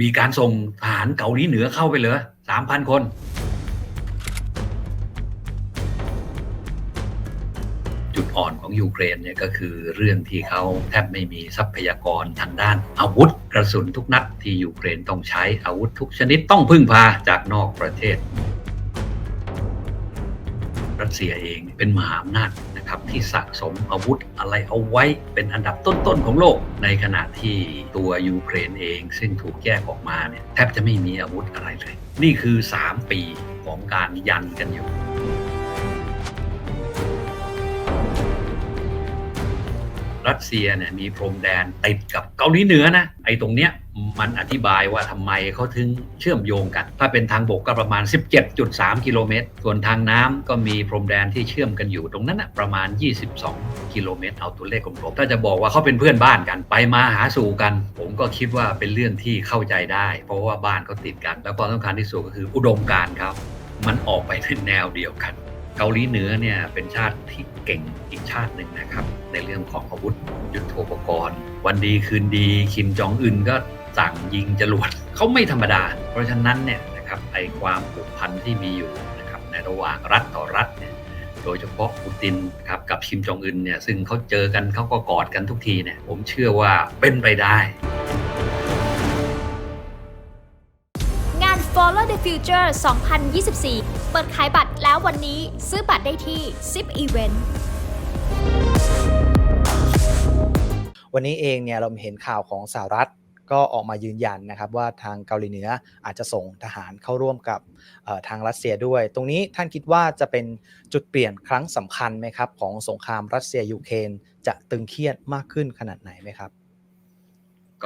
มีการส่งทหารเกาหลีเหนือเข้าไปเลยสามพันคน จุดอ่อนของยูเครนเนี่ยก็คือเรื่องที่เขาแทบไม่มีทรัพยากรทางด้านอาวุธกระสุนทุกนัดที่ยูเครนต้องใช้อาวุธทุกชนิดต้องพึ่งพาจากนอกประเทศ รัสเซียเองเป็นมหาอำนาจ นะครับที่สะสมอาวุธอะไรเอาไว้เป็นอันดับต้นๆของโลก ในขณะที่ตัวยูเครนเอง ซึ่งถูกแยกออกมาเนี่ยแทบจะไม่มีอาวุธอะไรเลย นี่คือ 3 ปีของการยันกันอยู่ รัสเซียเนี่ยมีพรมแดนติดกับเกาหลีเหนือนะไอ้ตรงเนี้ยมันอธิบายว่าทำไมเขาถึงเชื่อมโยงกัน ถ้าเป็นทางบกก็ประมาณ 17.3 กิโลเมตร ส่วนทางน้ำก็มีพรมแดนที่เชื่อมกันอยู่ตรงนั้นนะประมาณ 22 กิโลเมตร เอาตัวเลขกลมๆถ้าจะบอกว่าเขาเป็นเพื่อนบ้านกันไปมาหาสู่กัน ผมก็คิดว่าเป็นเรื่องที่เข้าใจได้ เพราะว่าบ้านเขาติดกัน แล้วความสำคัญที่สุดก็คืออุดมการณ์เขามันออกไปในแนวเดียวกัน เกาหลีเหนือเนี่ยเป็นชาติที่เก่งอีกชาติหนึ่งนะครับ ในเรื่องของอาวุธยุทโธปกรณ์ วันดีคืนดีคิมจองอึนก็สั่งยิงจรวดเขาไม่ธรรมดา เพราะฉะนั้นเนี่ยนะครับไอความผูกพันที่มีอยู่นะครับในระหว่างรัฐต่อรัฐเนี่ยโดยเฉพาะปูตินครับกับคิมจองอึนเนี่ยซึ่งเขาเจอกันเขาก็กอดกันทุกทีเนี่ยผมเชื่อว่าเป็นไปได้ งาน Follow the Future 2024 เปิดขายบัตรแล้ววันนี้ซื้อบัตรได้ที่10 Event วันนี้เองเนี่ยเราเห็นข่าวของสหรัฐก็ออกมายืนยันนะครับว่าทางเกาหลีเหนืออาจจะส่งทหารเข้าร่วมกับทางรัสเซียด้วย ตรงนี้ท่านคิดว่าจะเป็นจุดเปลี่ยนครั้งสำคัญไหมครับ ของสงครามรัสเซียยูเครนจะตึงเครียดมากขึ้นขนาดไหนไหมครับ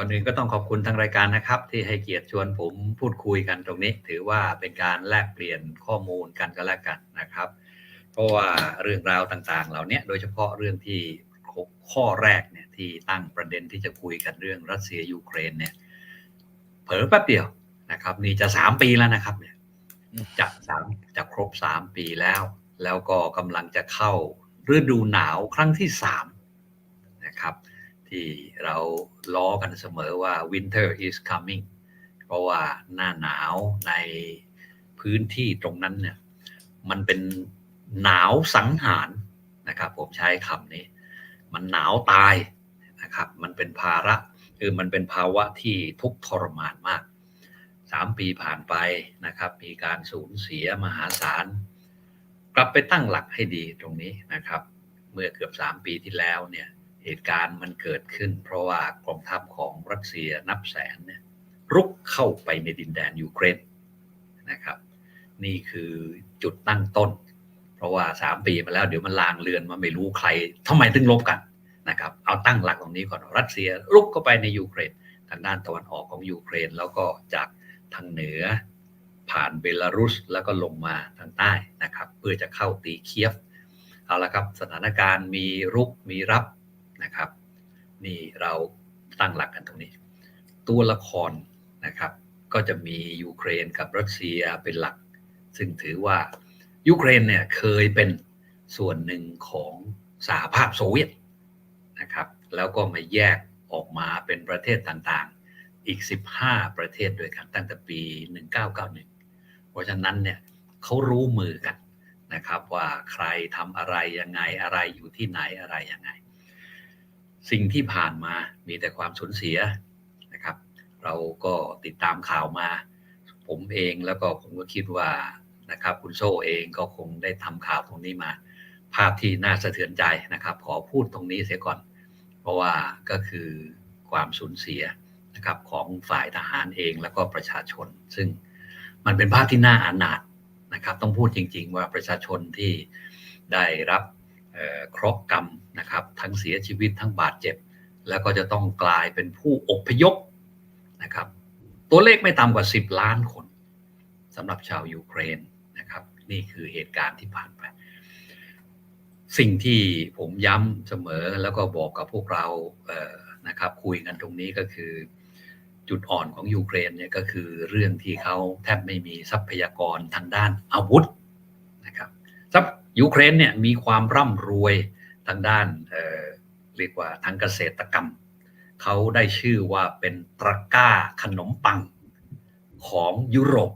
ก่อนอื่นก็ต้องขอบคุณทางรายการนะครับ ที่ให้เกียรติชวนผมพูดคุยกันตรงนี้ ถือว่าเป็นการแลกเปลี่ยนข้อมูลกันก็แล้วกันนะครับ เพราะว่าเรื่องราวต่างๆ เหล่านี้โดยเฉพาะเรื่องที่ข้อแรกเนี่ยที่ตั้งประเด็นที่จะคุยกันเรื่องรัสเซียยูเครนเนี่ยเผลอแป๊บเดียวนะครับ นี่จะสามปีแล้วนะครับเนี่ยจะสามจะครบสามปีแล้ว แล้วก็กำลังจะเข้าฤดูหนาวครั้งที่สามนะครับ ที่เราล้อกันเสมอว่า winter is coming เพราะว่าหน้าหนาวในพื้นที่ตรงนั้นเนี่ยมันเป็นหนาวสังหารนะครับผมใช้คำนี้ มันหนาวตายนะครับมันเป็นภาระคือมันเป็นภาวะที่ทุกข์ทรมานมากสามปีผ่านไปนะครับมีการสูญเสียมหาศาลกลับไปตั้งหลักให้ดีตรงนี้นะครับ เมื่อเกือบสามปีที่แล้วเนี่ย เหตุการณ์มันเกิดขึ้น เพราะว่ากองทัพของรัสเซียนับแสนเนี่ยรุกเข้าไปในดินแดนยูเครนนะครับ นี่คือจุดตั้งต้น เพราะว่า 3 ปีมาแล้วเดี๋ยวมันลางเลือนมาไม่รู้ใครทำไมถึงลบกันนะครับเอาตั้งหลักตรงนี้ก่อนรัสเซียรุกเข้าไปในยูเครนทางด้านตะวันออกของยูเครน แล้วก็จากทางเหนือผ่านเบลารุสแล้วก็ลงมาทางใต้นะครับ เพื่อจะเข้าตีเคียฟเอาละครับสถานการณ์มีรุกมีรับ นะครับ นี่เราตั้งหลักกันตรงนี้ ตัวละครนะครับ ก็จะมียูเครนกับรัสเซียเป็นหลัก ซึ่งถือว่ายูเครนเนี่ยเคยเป็นส่วนหนึ่งของสหภาพโซเวียตนะครับ แล้วก็มาแยกออกมาเป็นประเทศต่างๆ อีก 15 ประเทศด้วยกันตั้งแต่ปี 1991 เพราะฉะนั้นเนี่ยเขารู้มือกันนะครับว่าใครทำอะไรยังไงอะไรอยู่ที่ไหนอะไรยังไง สิ่งที่ผ่านมามีแต่ความสูญเสียนะครับ เราก็ติดตามข่าวมา ผมเองแล้วก็ผมก็คิดว่านะครับ คุณโซ่เองก็คงได้ทำข่าวตรงนี้มา ภาพที่น่าสะเทือนใจนะครับ ขอพูดตรงนี้เสียก่อน เพราะว่าก็คือความสูญเสียนะครับของฝ่ายทหารเองแล้วก็ประชาชน ซึ่งมันเป็นภาพที่น่าอานาถนะครับ ต้องพูดจริง ๆ ว่าประชาชนที่ได้รับ คราะห์กรรมนะครับ ทั้งเสียชีวิตทั้งบาดเจ็บ แล้วก็จะต้องกลายเป็นผู้อพยพนะครับ ตัวเลขไม่ต่ำกว่า 10 ล้านคนสำหรับชาวยูเครนนะครับ นี่คือเหตุการณ์ที่ผ่านไป สิ่งที่ผมย้ำเสมอแล้วก็บอกกับพวกเราเนะครับคุยกันตรงนี้ก็คือ จุดอ่อนของยูเครนเนี่ยก็คือเรื่องที่เขาแทบไม่มีทรัพยากรทางด้านอาวุธ ยูเครนเนี่ยมีความร่ำรวยทางด้านเอ่อเรียกว่าทางเกษตรกรรม เขาได้ชื่อว่าเป็นตะกร้าขนมปังของยุโรป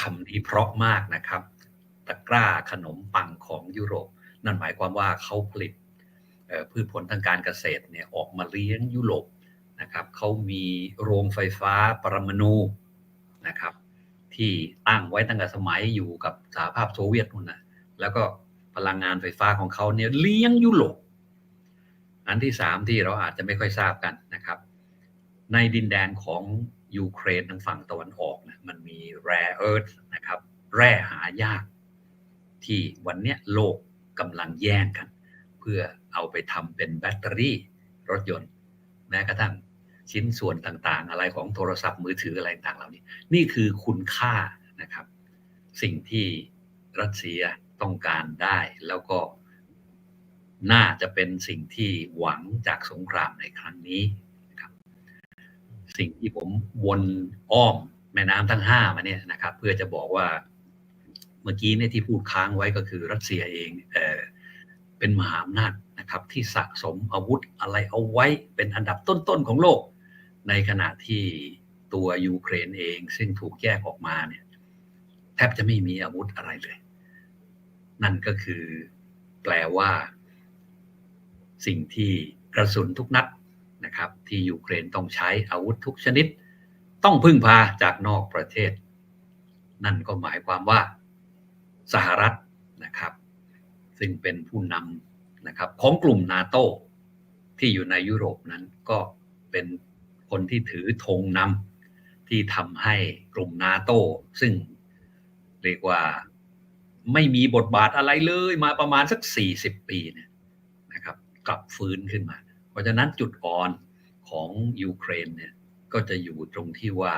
คำนี้เพราะมากนะครับ ตะกร้าขนมปังของยุโรป นั่นหมายความว่าเขาผลิตเอ่อพืชผลทางการเกษตรเนี่ยออกมาเลี้ยงยุโรปนะครับเขามีโรงไฟฟ้าปรมาณูนะครับ ที่ตั้งไว้ตั้งแต่สมัยอยู่กับสหภาพโซเวียตนู่นนะ แล้วก็พลังงานไฟฟ้าของเขาเนี่ยเลี้ยงยุโรปอันที่สามที่เราอาจจะไม่ค่อยทราบกันนะครับ ในดินแดนของยูเครนทางฝั่งตะวันออกนะมันมีแร่เอิร์ธนะครับ แร่หายาก ที่วันนี้โลกกำลังแย่งกัน เพื่อเอาไปทำเป็นแบตเตอรี่รถยนต์ แม้กระทั่งชิ้นส่วนต่างๆ อะไรของโทรศัพท์มือถืออะไรต่างๆเหล่านี้ นี่คือคุณค่านะครับ สิ่งที่รัสเซีย ต้องการได้ แล้วก็น่าจะเป็นสิ่งที่หวังจากสงครามในครั้งนี้นะครับ สิ่งที่ผมวนอ้อมแม่น้ำทั้งห้ามาเนี่ยนะครับ เพื่อจะบอกว่าเมื่อกี้เนี่ยที่พูดค้างไว้ก็คือรัสเซียเองเออเป็นมหาอำนาจนะครับ ที่สะสมอาวุธอะไรเอาไว้เป็นอันดับต้นๆของโลก ในขณะที่ตัวยูเครนเอง ซึ่งถูกแยกออกมาเนี่ย แทบจะไม่มีอาวุธอะไรเลย นั่นก็คือแปลว่า สิ่งที่กระสุนทุกนัดนะครับ ที่ยูเครนต้องใช้อาวุธทุกชนิด ต้องพึ่งพาจากนอกประเทศ นั่นก็หมายความว่าสหรัฐนะครับ ซึ่งเป็นผู้นำนะครับของกลุ่มนาโตที่อยู่ในยุโรปนั้นก็เป็นคนที่ถือธงนำที่ทำให้กลุ่มนาโตซึ่งเรียกว่า ไม่มีบทบาทอะไรเลยมาประมาณสัก 40 ปีเนี่ยนะครับกลับฟื้นขึ้นมา เพราะฉะนั้นจุดอ่อนของยูเครนเนี่ยก็จะอยู่ตรงที่ว่า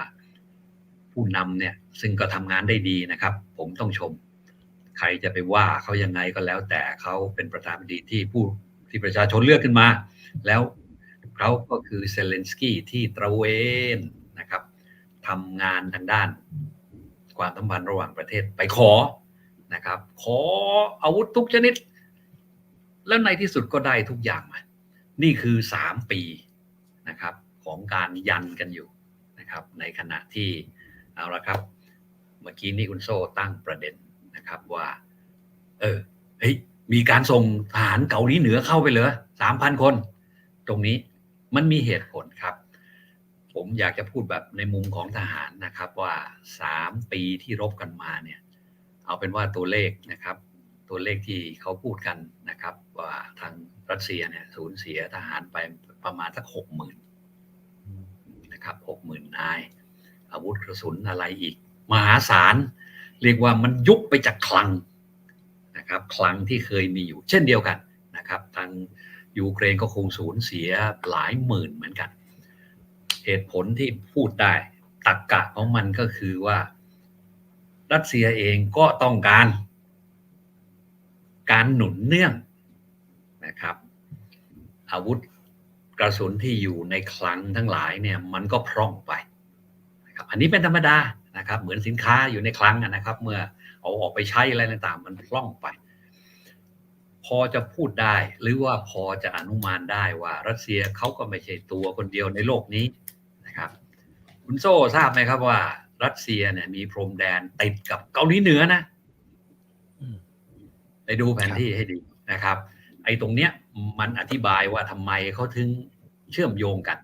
ผู้นำเนี่ยซึ่งก็ทำงานได้ดีนะครับ ผมต้องชม ใครจะไปว่าเขายังไงก็แล้วแต่เขาเป็นประธานาธิบดีที่ผู้ที่ประชาชนเลือกขึ้นมา แล้วเขาก็คือเซเลนสกี้ที่ตระเวนนะครับทำงานทางด้าน ความสัมพันธ์ระหว่างประเทศไปขอ นะครับ ขออาวุธทุกชนิด แล้วในที่สุดก็ได้ทุกอย่างมา นี่คือสามปีนะครับของการยันกันอยู่นะครับ ในขณะที่เอาละครับ เมื่อกี้นี่คุณโซ่ตั้งประเด็นนะครับว่า เออเฮ้ยมีการส่งทหารเกาหลีเหนือเข้าไปเลยสามพันคน ตรงนี้มันมีเหตุผลครับ ผมอยากจะพูดแบบในมุมของทหารนะครับว่าสามปีที่รบกันมาเนี่ย เอาเป็นว่าตัวเลขนะครับ ตัวเลขที่เขาพูดกันนะครับ ว่าทางรัสเซียเนี่ยสูญเสียทหารไปประมาณสักหกหมื่นนะครับหกหมื่นนาย อาวุธกระสุนอะไรอีก มหาศาล เรียกว่ามันยุบไปจากคลังนะครับคลังที่เคยมีอยู่ เช่นเดียวกันนะครับ ทางยูเครนก็คงสูญเสียหลายหมื่นเหมือนกัน เหตุผลที่พูดได้ตักกะของมันก็คือว่า รัสเซียเองก็ต้องการ การหนุนเนื่องนะครับ อาวุธกระสุนที่อยู่ในคลังทั้งหลายเนี่ยมันก็พร่องไปนะครับอันนี้เป็นธรรมดานะครับ เหมือนสินค้าอยู่ในคลังนะครับ เมื่อเอาออกไปใช้อะไรต่างๆ มันพร่องไป พอจะพูดได้หรือว่าพอจะอนุมานได้ว่า รัสเซียเขาก็ไม่ใช่ตัวคนเดียวในโลกนี้นะครับ คุณโซ่ทราบไหมครับว่า รัสเซียเนี่ย มีพรมแดนติดกับเกาหลีเหนือนะอืมไปดูแผนที่ให้ดีนะครับ ไอ้ตรงเนี้ยมันอธิบายว่าทำไมเขาถึงเชื่อมโยงกัน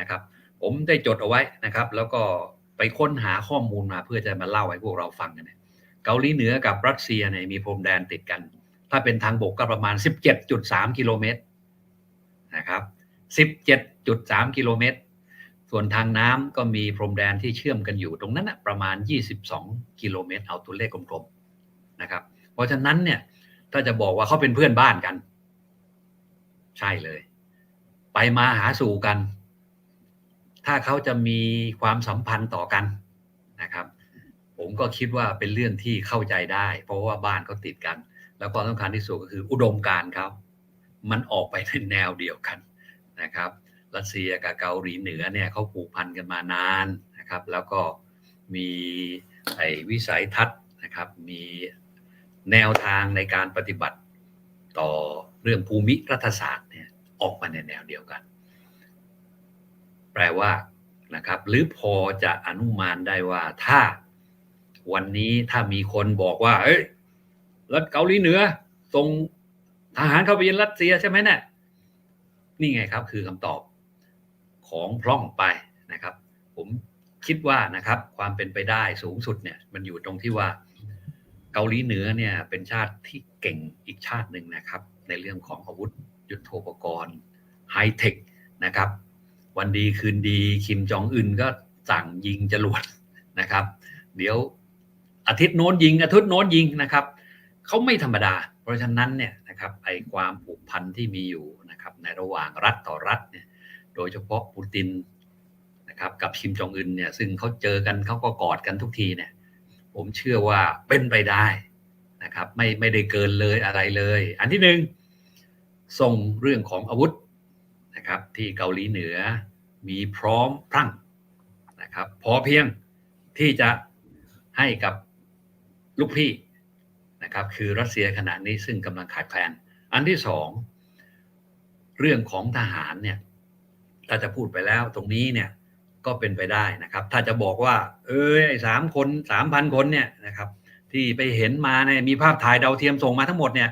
นะครับ ผมได้จดเอาไว้นะครับ แล้วก็ไปค้นหาข้อมูลมาเพื่อจะมาเล่าให้พวกเราฟังกันเนี่ยเกาหลีเหนือกับรัสเซียเนี่ยมีพรมแดนติดกัน ถ้าเป็นทางบกก็ประมาณ 17.3 กิโลเมตรนะครับ 17.3 กิโลเมตร ส่วนทางน้ำก็มีพรมแดนที่เชื่อมกันอยู่ตรงนั้นนะประมาณ 22 กิโลเมตร เอาตัวเลขกลมๆนะครับ เพราะฉะนั้นเนี่ยถ้าจะบอกว่าเขาเป็นเพื่อนบ้านกัน ใช่เลย ไปมาหาสู่กัน ถ้าเขาจะมีความสัมพันธ์ต่อกันนะครับ ผมก็คิดว่าเป็นเรื่องที่เข้าใจได้ เพราะว่าบ้านเขาติดกัน แล้วความสำคัญที่สุดก็คืออุดมการณ์เขามันออกไปในแนวเดียวกันนะครับ รัสเซียกับเกาหลีเหนือเนี่ยเขาผูกพันกันมานานนะครับ แล้วก็มีไอ้วิสัยทัศน์นะครับ มีแนวทางในการปฏิบัติต่อเรื่องภูมิรัฐศาสตร์เนี่ยออกมาในแนวเดียวกัน แปลว่านะครับหรือพอจะอนุมานได้ว่าถ้าวันนี้ถ้ามีคนบอกว่า เอ้ยรัฐเกาหลีเหนือส่งทหารเข้าไปยังรัสเซียใช่ไหมเนี่ยนี่ไงครับ คือคำตอบ ของพร่องไปนะครับ ผมคิดว่านะครับความเป็นไปได้สูงสุดเนี่ยมันอยู่ตรงที่ว่าเกาหลีเหนือเนี่ยเป็นชาติที่เก่งอีกชาติหนึ่งนะครับ ในเรื่องของอาวุธยุทโธปกรณ์ไฮเทคนะครับ วันดีคืนดีคิมจองอึนก็สั่งยิงจรวดนะครับ เดี๋ยวอาทิตย์โน้นยิง อาทิตย์โน้นยิงนะครับเขาไม่ธรรมดา เพราะฉะนั้นเนี่ยนะครับไอความผูกพันที่มีอยู่นะครับในระหว่างรัฐต่อรัฐเนี่ย โดยเฉพาะปูตินนะครับกับคิมจองอึนเนี่ยซึ่งเขาเจอกันเขาก็กอดกันทุกทีเนี่ยผมเชื่อว่าเป็นไปได้นะครับไม่ไม่ได้เกินเลยอะไรเลย อันที่หนึ่งส่งเรื่องของอาวุธนะครับที่เกาหลีเหนือมีพร้อมพรั่งนะครับพอเพียงที่จะให้กับลูกพี่นะครับคือรัสเซียขณะนี้ซึ่งกำลังขาดแคลน อันที่สองเรื่องของทหารเนี่ย ถ้าจะพูดไปแล้วตรงนี้เนี่ยก็เป็นไปได้นะครับ ถ้าจะบอกว่า เอ้ยสามคนสามพันคนเนี่ยนะครับ ที่ไปเห็นมาเนี่ยมีภาพถ่ายดาวเทียมส่งมาทั้งหมดเนี่ย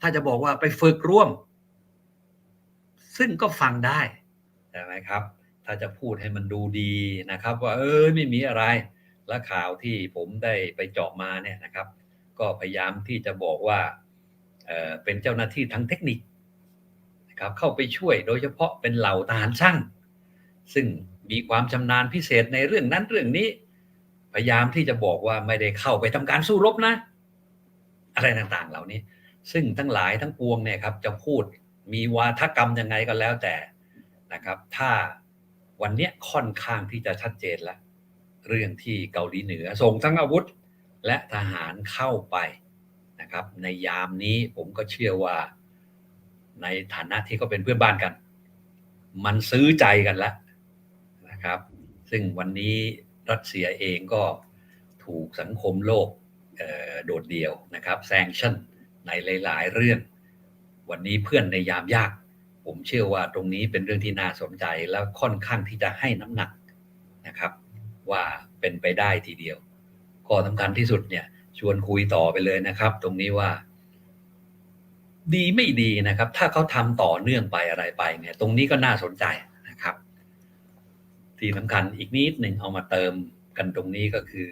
ถ้าจะบอกว่าไปฝึกร่วม ซึ่งก็ฟังได้ใช่ไหมครับ ถ้าจะพูดให้มันดูดีนะครับ ว่า เออไม่มีอะไร และข่าวที่ผมได้ไปเจาะมาเนี่ยนะครับ ก็พยายามที่จะบอกว่าเเป็นเจ้าหน้าที่ทางเทคนิค ครับเข้าไปช่วยโดยเฉพาะเป็นเหล่าทหารช่างซึ่งมีความชำนาญพิเศษในเรื่องนั้นเรื่องนี้ พยายามที่จะบอกว่าไม่ได้เข้าไปทำการสู้รบนะ อะไรต่างๆ เหล่านี้ ซึ่งทั้งหลายทั้งปวงเนี่ยครับจะพูดมีวาทกรรมยังไงก็แล้วแต่นะครับ ถ้าวันนี้ค่อนข้างที่จะชัดเจนแล้ว เรื่องที่เกาหลีเหนือส่งทั้งอาวุธและทหารเข้าไปนะครับ ในยามนี้ผมก็เชื่อว่า ในฐานะที่เขาเป็นเพื่อนบ้านกัน มันซื้อใจกันแล้วนะครับ ซึ่งวันนี้รัสเซียเองก็ถูกสังคมโลกโดดเดี่ยวนะครับแซงชั่นในหลาย ๆ เรื่อง วันนี้เพื่อนในยามยาก ผมเชื่อว่าตรงนี้เป็นเรื่องที่น่าสนใจแล้วค่อนข้างที่จะให้น้ำหนักนะครับ ว่าเป็นไปได้ทีเดียว ข้อสำคัญที่สุดเนี่ยชวนคุยต่อไปเลยนะครับ ตรงนี้ว่า ดีไม่ดีนะครับ ถ้าเขาทำต่อเนื่องไปอะไรไปเนี่ยตรงนี้ก็น่าสนใจนะครับ ที่สำคัญอีกนิดหนึ่งเอามาเติมกันตรงนี้ก็คือ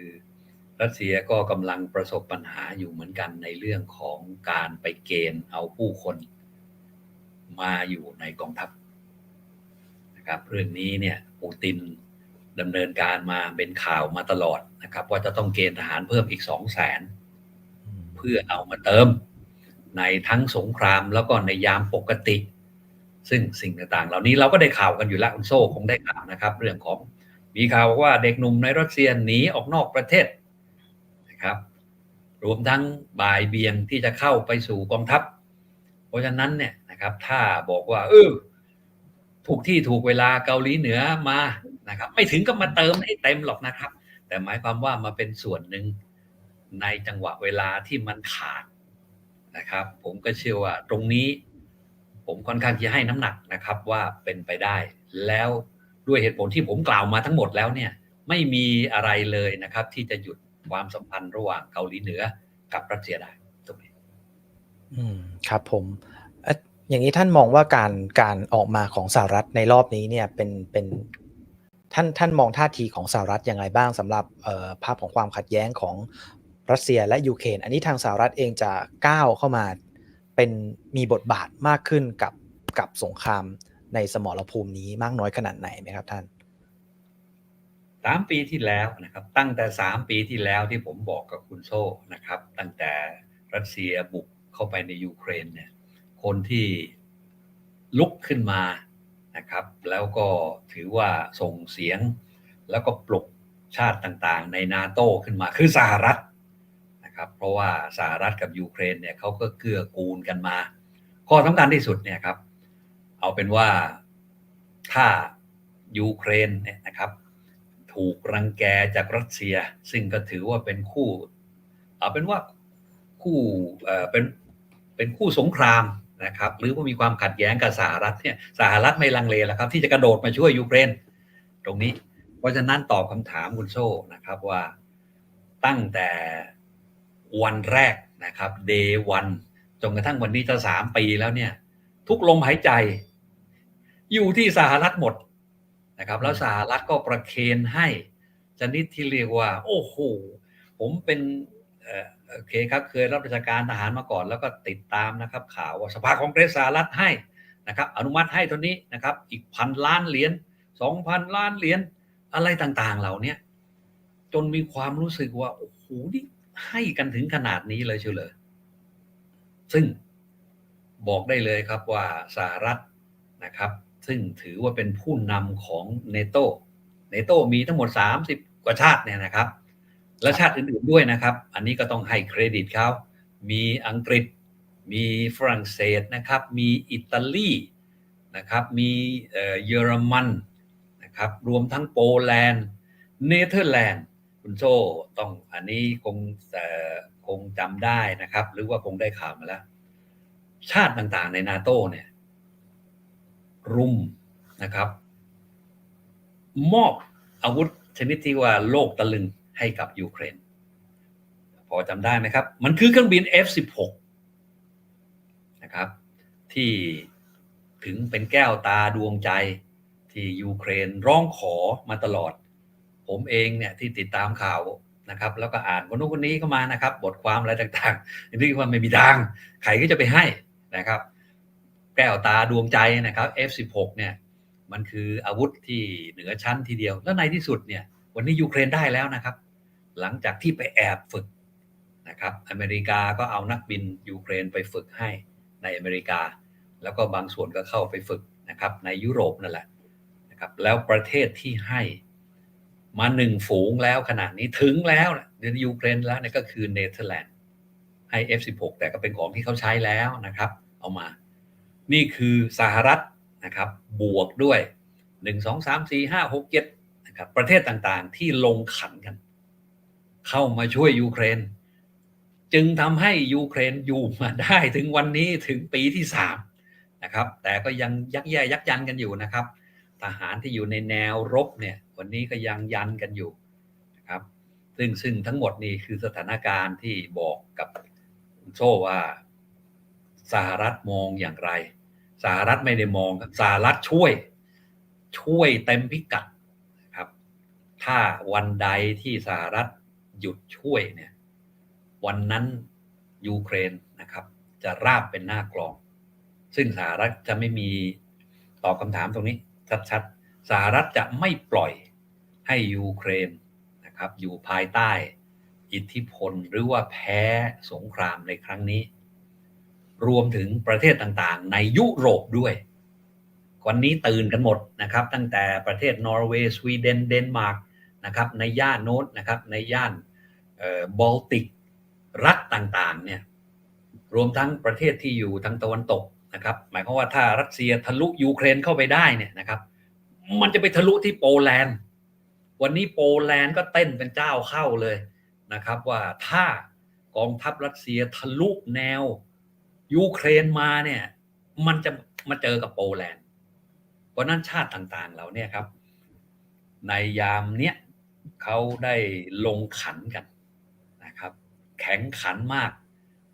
รัสเซียก็กำลังประสบปัญหาอยู่เหมือนกันในเรื่องของการไปเกณฑ์เอาผู้คนมาอยู่ในกองทัพนะครับเรื่องนี้เนี่ยปูตินดำเนินการมาเป็นข่าวมาตลอดนะครับ ว่าจะต้องเกณฑ์ทหารเพิ่มอีกสองแสนเพื่อเอามาเติม ในทั้งสงครามแล้วก็ในยามปกติ ซึ่งสิ่งต่างๆ เหล่านี้เราก็ได้ข่าวกันอยู่แล้วคุณโซ่คงได้ข่าวนะครับ เรื่องของมีข่าวว่าเด็กหนุ่มในรัสเซียหนีออกนอกประเทศนะครับรวมทั้งบ่ายเบียงที่จะเข้าไปสู่กองทัพ เพราะฉะนั้นเนี่ยนะครับ ถ้าบอกว่า เออถูกที่ถูกเวลาเกาหลีเหนือมานะครับ ไม่ถึงกับมาเติมให้เต็มหรอกนะครับ แต่หมายความว่ามาเป็นส่วนหนึ่งในจังหวะเวลาที่มันขาด นะครับ ผมก็เชื่อว่าตรงนี้ผมค่อนข้างจะให้น้ำหนักนะครับว่าเป็นไปได้ แล้วด้วยเหตุผลที่ผมกล่าวมาทั้งหมดแล้วเนี่ยไม่มีอะไรเลยนะครับ ที่จะหยุดความสัมพันธ์ระหว่างเกาหลีเหนือกับรัสเซียได้ตรงนี้อืมครับผมอย่างนี้ท่านมองว่าการการออกมาของสหรัฐในรอบนี้เนี่ยเป็นเป็นท่านท่านมองท่าทีของสหรัฐอย่างไรบ้างสำหรับภาพของความขัดแย้งของ รัสเซียและยูเครนอันนี้ทางสหรัฐเองจะก้าวเข้ามาเป็นมีบทบาทมากขึ้นกับกับสงครามในสมรภูมินี้มากน้อยขนาดไหนไหมครับท่านสามปีที่แล้วนะครับตั้งแต่สามปีที่แล้วที่ผมบอกกับคุณโซ่นะครับ ตั้งแต่รัสเซียบุกเข้าไปในยูเครนเนี่ยคนที่ลุกขึ้นมานะครับ แล้วก็ถือว่าส่งเสียง แล้วก็ปลุกชาติต่างๆ ในนาโต้ขึ้นมาคือสหรัฐ นะครับเพราะว่าสหรัฐกับยูเครนเนี่ยเขาก็เกื้อกูลกันมา ข้อสำคัญที่สุดเนี่ยครับเอาเป็นว่าถ้ายูเครนเนี่ยนะครับถูกรังแกจากรัสเซีย ซึ่งก็ถือว่าเป็นคู่เอาเป็นว่าคู่เอ่อเป็นเป็นคู่สงครามนะครับหรือว่ามีความขัดแย้งกับสหรัฐเนี่ยสหรัฐไม่ลังเลแล้วครับ ที่จะกระโดดมาช่วยยูเครนตรงนี้ เพราะฉะนั้นตอบคำถามคุณโซ่นะครับว่าตั้งแต่ วันแรกนะครับ day one จนกระทั่งวันนี้จะสามปีแล้วเนี่ย ทุกลมหายใจ อยู่ที่สหรัฐหมดนะครับ แล้วสหรัฐก็ประเคนให้ชนิดที่เรียกว่า โอ้โหผมเป็นเออโอเคครับเคยรับราชการทหารมาก่อนแล้วก็ติดตามนะครับ ข่าวว่าสภาคองเกรสสหรัฐให้นะครับ อนุมัติให้เท่านี้นะครับ อีกพันล้านเหรียญสองพันล้านเหรียญอะไรต่างๆ เหล่านี้จนมีความรู้สึกว่า โอ้โหนี่ ให้กันถึงขนาดนี้เลยเชียวเลยซึ่งบอกได้เลยครับว่าสหรัฐนะครับ ซึ่งถือว่าเป็นผู้นำของเนโตเนโตมีทั้งหมด 30 กว่าชาติเนี่ยนะครับ และชาติอื่นๆด้วยนะครับ อันนี้ก็ต้องให้เครดิตเขา มีอังกฤษ มีฝรั่งเศสนะครับ มีอิตาลีนะครับ มีเอ่อเยอรมันนะครับ รวมทั้งโปแลนด์ เนเธอร์แลนด์ คุณโจต้องอันนี้คงเอ่คงจำได้นะครับ หรือว่าคงได้ข่าวมาแล้ว ชาติต่างๆในนาโตเนี่ย รุมนะครับ มอบอาวุธชนิดที่ว่าโลกตะลึงให้กับยูเครน พอจำได้ไหมครับ มันคือเครื่องบิน F16 นะครับ ที่ถึงเป็นแก้วตาดวงใจที่ยูเครนร้องขอมาตลอด ผมเองเนี่ยที่ติดตามข่าวนะครับ แล้วก็อ่านคนนู้นคนนี้เข้ามานะครับ บทความอะไรต่างๆนี่ว่าไม่มีทางใครก็จะไปให้นะครับ แก้วตาดวงใจนะครับ F16 เนี่ยมันคืออาวุธที่เหนือชั้นทีเดียว แล้วในที่สุดเนี่ยวันนี้ยูเครนได้แล้วนะครับ หลังจากที่ไปแอบฝึกนะครับ อเมริกาก็เอานักบินยูเครนไปฝึกให้ในอเมริกา แล้วก็บางส่วนก็เข้าไปฝึกนะครับในยุโรปนั่นแหละนะครับแล้วประเทศที่ให้ มาหนึ่งฝูงแล้วขนาดนี้ถึงแล้วเดือนยูเครนแล้วเนี่ยก็คือเนเธอร์แลนด์ให้ F16 แต่ก็เป็นของที่เขาใช้แล้วนะครับ เอามา นี่คือสหรัฐนะครับ บวกด้วย 1 2 3 4 5 6 7นะครับประเทศต่างๆที่ลงขันกัน เข้ามาช่วยยูเครน จึงทำให้ยูเครนอยู่มาได้ถึงวันนี้ถึงปีที่สามนะครับแต่ก็ยังยักแย่ยักยันกันอยู่นะครับ ทหารที่อยู่ในแนวรบเนี่ยวันนี้ก็ยังยันกันอยู่นะครับ ซึ่งซึ่งทั้งหมดนี่คือสถานการณ์ที่บอกกับโซว่าสหรัฐมองอย่างไร สหรัฐไม่ได้มองสหรัฐช่วย ช่วยเต็มพิกัดนะครับ ถ้าวันใดที่สหรัฐหยุดช่วยเนี่ย วันนั้นยูเครนนะครับ จะราบเป็นหน้ากลอง ซึ่งสหรัฐจะไม่มีตอบคำถามตรงนี้ ชัดๆสหรัฐจะไม่ปล่อยให้ยูเครนนะครับอยู่ภายใต้อิทธิพลหรือว่าแพ้สงครามในครั้งนี้ รวมถึงประเทศต่างๆ ในยุโรปด้วย วันนี้ตื่นกันหมดนะครับ ตั้งแต่ประเทศนอร์เวย์สวีเดนเดนมาร์กนะครับในย่านโน้นนะครับในย่านบอลติกรัฐต่างๆเนี่ยรวมทั้งประเทศที่อยู่ทางตะวันตก นะครับหมายความว่าถ้ารัสเซียทะลุยูเครนเข้าไปได้เนี่ยนะครับ มันจะไปทะลุที่โปแลนด์ วันนี้โปแลนด์ก็เต้นเป็นเจ้าเข้าเลยนะครับ ว่าถ้ากองทัพรัสเซียทะลุแนวยูเครนมาเนี่ย มันจะมาเจอกับโปแลนด์ เพราะนั้นชาติต่างๆเราเนี่ยครับ ในยามเนี้ยเขาได้ลงขันกันนะครับ แข็งขันมาก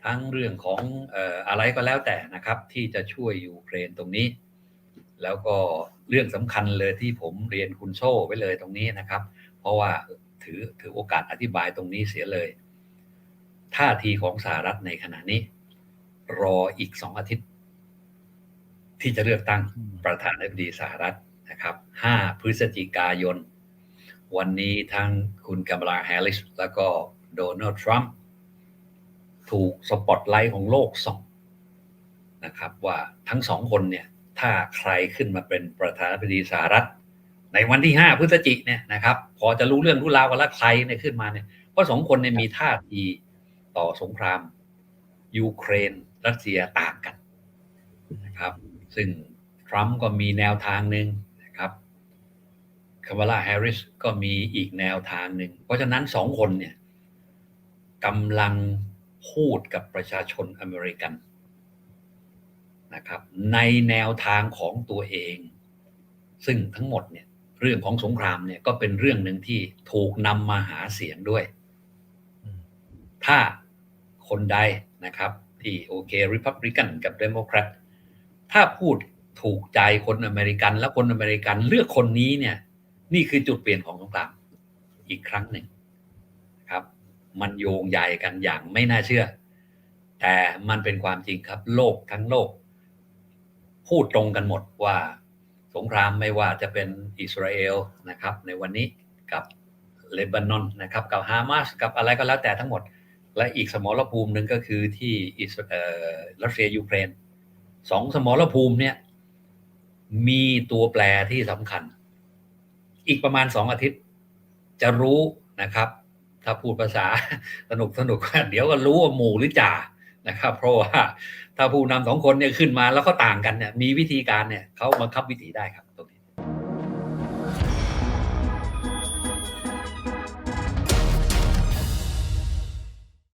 ทั้งเรื่องของอะไรก็แล้วแต่นะครับ ที่จะช่วยยูเครนตรงนี้ แล้วก็เรื่องสำคัญเลยที่ผมเรียนคุณโซ่ไว้เลยตรงนี้นะครับ เพราะว่าถือถือโอกาสอธิบายตรงนี้เสียเลย ท่าทีของสหรัฐในขณะนี้ รออีกสองอาทิตย์ ที่จะเลือกตั้งประธานาธิบดีสหรัฐนะครับ 5 พฤศจิกายน วันนี้ทั้งคุณกัมลาแฮร์ริส แล้วก็โดนัลด์ทรัมป์ ถูกสปอตไลท์ของโลกส่องนะครับว่าทั้งสองคนเนี่ยถ้าใครขึ้นมาเป็นประธานาธิบดีสหรัฐ ในวันที่ 5 พฤศจิกเนี่ยนะครับ พอจะรู้เรื่องรู้ราวกันแล้วใครเนี่ยขึ้นมาเนี่ยเพราะสองคนเนี่ยมีท่าทีต่อสงคราม ยูเครน รัสเซียต่างกันนะครับ ซึ่งทรัมป์ก็มีแนวทางหนึ่งนะครับคามาลาแฮร์ริสก็มีอีกแนวทางหนึ่งเพราะฉะนั้นสองคนเนี่ยกำลัง พูดกับประชาชนอเมริกันนะครับในแนวทางของตัวเอง ซึ่งทั้งหมดเนี่ยเรื่องของสงครามเนี่ยก็เป็นเรื่องหนึ่งที่ถูกนำมาหาเสียงด้วย ถ้าคนใดนะครับที่โอเคริพับลิกันกับเดโมแครตถ้าพูดถูกใจคนอเมริกัน และคนอเมริกันเลือกคนนี้เนี่ย นี่คือจุดเปลี่ยนของสงครามอีกครั้งหนึ่ง มันโยงใยกันอย่างไม่น่าเชื่อ แต่มันเป็นความจริงครับ โลกทั้งโลก พูดตรงกันหมดว่า สงครามไม่ว่าจะเป็นอิสราเอลนะครับ ในวันนี้กับเลบานอนนะครับกับฮามาสกับอะไรก็แล้วแต่ทั้งหมด และอีกสมรภูมิหนึ่งก็คือที่อิสเออรัสเซียยูเครนสองสมรภูมิเนี่ยมีตัวแปรที่สำคัญ อีกประมาณสองอาทิตย์จะรู้นะครับ ถ้าพูดภาษาสนุกสนุกเดี๋ยวก็รู้ว่าหมู่หรือจ่านะครับ เพราะว่าถ้าผู้นำสองคนเนี่ยขึ้นมาแล้วก็ต่างกันเนี่ยมีวิธีการเนี่ยเขาบังคับวิธีได้ครับ